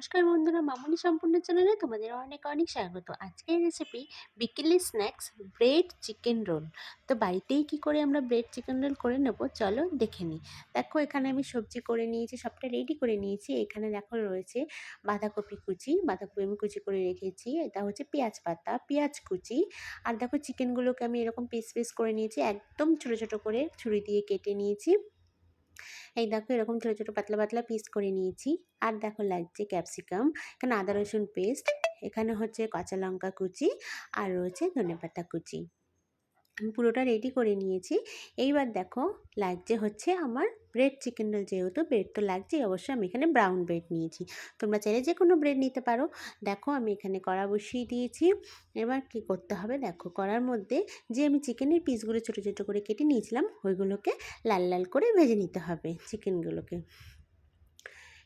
নমস্কার বন্ধুরা, মামুনি সম্পূর্ণ চ্যানেলে তোমাদের অনেক অনেক স্বাগত। আজকের রেসিপি বিকেলের স্ন্যাক্স ব্রেড চিকেন রোল তো বাড়িতেই কি করে আমরা ব্রেড চিকেন রোল করে নেব? চলো দেখে নিই। দেখো, এখানে আমি সবজি করে নিয়েছি, সবটা রেডি করে নিয়েছি। এখানে দেখো রয়েছে বাঁধাকপি কুচি, বাঁধাকপি আমি কুচি করে রেখেছি। এটা হচ্ছে পেঁয়াজ পাতা, পেঁয়াজ কুচি। আর দেখো চিকেনগুলোকে আমি এরকম পিস পিস করে নিয়েছি, একদম ছোটো ছোটো করে ছুরি দিয়ে কেটে নিয়েছি। এই দেখো এরকম ছোটো ছোটো, পাতলা পাতলা পিস করে নিয়েছি। আর দেখো লাগছে ক্যাপসিকাম এখানে আদা, রসুন পেস্ট এখানে হচ্ছে কাঁচা লঙ্কা কুচি, আর রয়েছে ধনেপাতা কুচি। আমি পুরোটা রেডি করে নিয়েছি। এইবার দেখো লাগছে হচ্ছে আমার ব্রেড চিকেন রোল যেহেতু ব্রেড তো লাগছেই, অবশ্যই আমি এখানে ব্রাউন ব্রেড নিয়েছি। তোমরা চাইলে যে কোনো ব্রেড নিতে পারো। দেখো আমি এখানে কড়া বসিয়ে দিয়েছি। এবার কি করতে হবে দেখো কড়ার মধ্যে যে আমি চিকেনের পিসগুলো ছোটো ছোটো করে কেটে নিয়েছিলাম, ওইগুলোকে লাল লাল করে ভেজে নিতে হবে চিকেনগুলোকে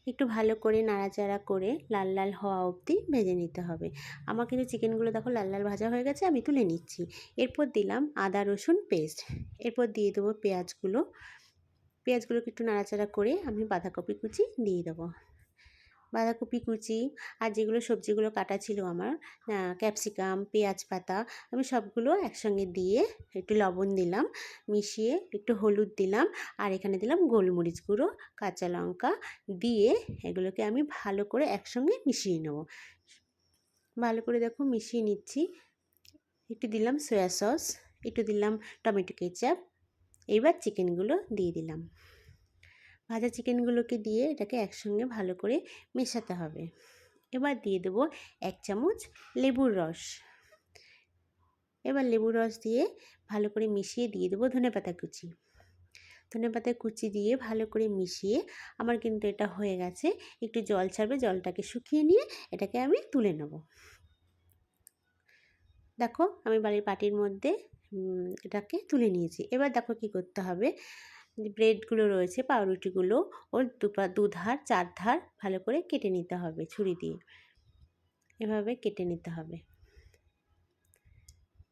একটু ভালো করে নাড়াচাড়া করে লাল লাল হওয়া অবধি ভেজে নিতে হবে। আমার কিন্তু চিকেনগুলো দেখো লাল লাল ভাজা হয়ে গেছে, আমি তুলে নিচ্ছি। এরপর দিলাম আদা, রসুন পেস্ট। এরপর দিয়ে দেবো পেঁয়াজগুলো। পেঁয়াজগুলোকে একটু নাড়াচাড়া করে আমি বাঁধাকপি কুচি দিয়ে দেবো। বাঁধাকপি কুচি আর যেগুলো সবজিগুলো কাটা ছিল আমার ক্যাপসিকাম, পেঁয়াজ পাতা, আমি সবগুলো একসঙ্গে দিয়ে একটু লবণ দিলাম, মিশিয়ে একটু হলুদ দিলাম আর এখানে দিলাম গোলমরিচ গুঁড়ো, কাঁচা লঙ্কা দিয়ে এগুলোকে আমি ভালো করে একসঙ্গে মিশিয়ে নেব। ভালো করে দেখো মিশিয়ে নিচ্ছি। একটু দিলাম সয়া সস, একটু দিলাম টমেটো কেচাপ, এইবার চিকেনগুলো দিয়ে দিলাম। ভাজা চিকেনগুলোকে দিয়ে এটাকে একসঙ্গে ভালো করে মেশাতে হবে। এবার দিয়ে দেবো এক চামচ লেবুর রস। এবার লেবুর রস দিয়ে ভালো করে মিশিয়ে দিয়ে দেবো ধনে পাতা কুচি। ধনে পাতা কুচি দিয়ে ভালো করে মিশিয়ে আমার কিন্তু এটা হয়ে গেছে। একটু জল ছাড়বে, জলটাকে শুকিয়ে নিয়ে এটাকে আমি তুলে নেব। দেখো আমি বাড়ির পাটির মধ্যে এটাকে তুলে নিয়েছি। এবার দেখো কি করতে হবে। ব্রেডগুলো রয়েছে, পাউরুটিগুলো ওর দুধার চার ধার ভালো করে কেটে নিতে হবে ছুরি দিয়ে। এভাবে কেটে নিতে হবে।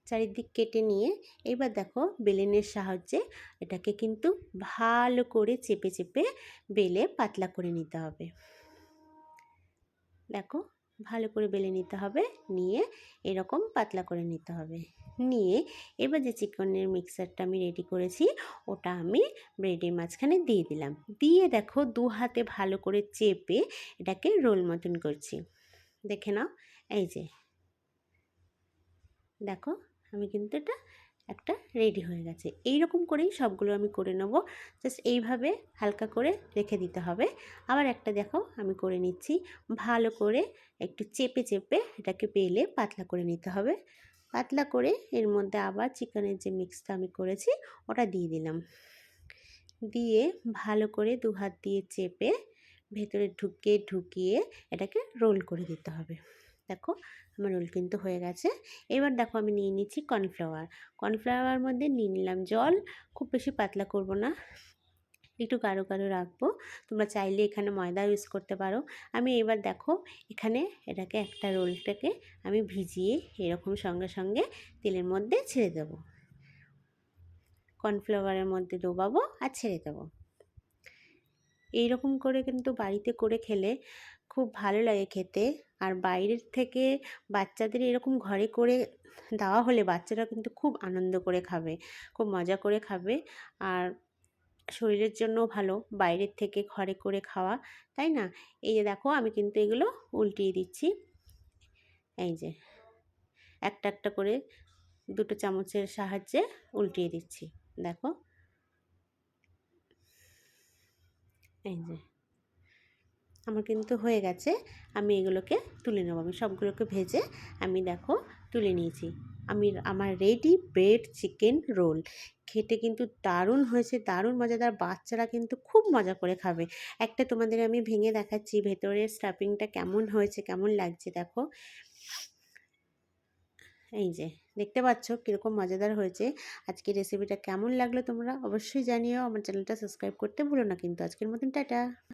চারিদিক কেটে নিয়ে এবার দেখো বেলেনের সাহায্যে এটাকে কিন্তু ভালো করে চেপে চেপে বেলে পাতলা করে নিতে হবে। দেখো ভালো করে বেলে নিতে হবে, নিয়ে এরকম পাতলা করে নিতে হবে। নিয়ে এবার যে চিকেনের মিক্সারটা আমি রেডি করেছি, ওটা আমি ব্রেডের মাঝখানে দিয়ে দিলাম। দিয়ে দেখো দু হাতে ভালো করে চেপে এটাকে রোল মতন করছি। দেখে নাও, এই যে। দেখো, আমি কিন্তু এটা একটা রেডি হয়ে গেছে। এই রকম করেই সবগুলো আমি করে নেব। জাস্ট এইভাবে হালকা করে রেখে দিতে হবে। আবার একটা দেখো, আমি করে নিচ্ছি। ভালো করে একটু চেপে চেপে এটাকে পেলে পাতলা করে নিতে হবে। পাতলা করে এর মধ্যে আবার চিকেনের যে মিক্সটা আমি করেছি, ওটা দিয়ে দিলাম। দিয়ে ভালো করে দু হাত দিয়ে চেপে ভেতরে ঢুকিয়ে ঢুকিয়ে এটাকে রোল করে দিতে হবে। দেখো, আমার রোল কিন্তু হয়ে গেছে। এবার দেখো আমি নিয়ে নিচ্ছি কর্নফ্লাওয়ার। কর্নফ্লাওয়ার মধ্যে নিয়ে নিলাম জল। খুব বেশি পাতলা করব না। একটু গাঢ় গাঢ় রাখব। তোমরা চাইলে এখানে ময়দা ইউজ করতে পারো। আমি এবার দেখো, এখানে এটাকে, একটা রোলটাকে আমি ভিজিয়ে এরকম সঙ্গে সঙ্গে তেলের মধ্যে ছেড়ে দেবো। কর্নফ্লাওয়ারের মধ্যে ডোবাবো আর ছেড়ে দেবো। এইরকম করে কিন্তু বাড়িতে করে খেলে খুব ভালো লাগে খেতে। আর বাইরের থেকে বাচ্চাদের এরকম ঘরে করে দেওয়া হলে বাচ্চারা কিন্তু খুব আনন্দ করে খাবে, খুব মজা করে খাবে। আর শরীরের জন্য ভালো, বাইরের থেকে ঘরে করে খাওয়া, তাই না? এই যে দেখো আমি কিন্তু এগুলো উল্টিয়ে দিচ্ছি। এই যে একটা একটা করে দুটো চামচের সাহায্যে উল্টিয়ে দিচ্ছি, দেখো। এই যে আমার কিন্তু হয়ে গেছে। আমি এগুলোকে তুলে নেব। আমি সবগুলোকে ভেজে আমি দেখো তুলে নিয়েছি। আমি আমার রেডি ব্রেড চিকেন রোল খেতে কিন্তু দারুণ হয়েছে, দারুণ মজাদার। বাচ্চারা কিন্তু খুব মজা করে খাবে। একটা তোমাদের আমি ভেঙে দেখাচ্ছি, ভেতরের স্টাফিংটা কেমন হয়েছে, কেমন লাগছে দেখো। এই যে, দেখতে পাচ্ছ কীরকম মজাদার হয়েছে। আজকে রেসিপিটা কেমন লাগল তোমরা অবশ্যই জানিও। আমার চ্যানেলটা সাবস্ক্রাইব করতে ভুলো না কিন্তু। আজকের মতন টাটা।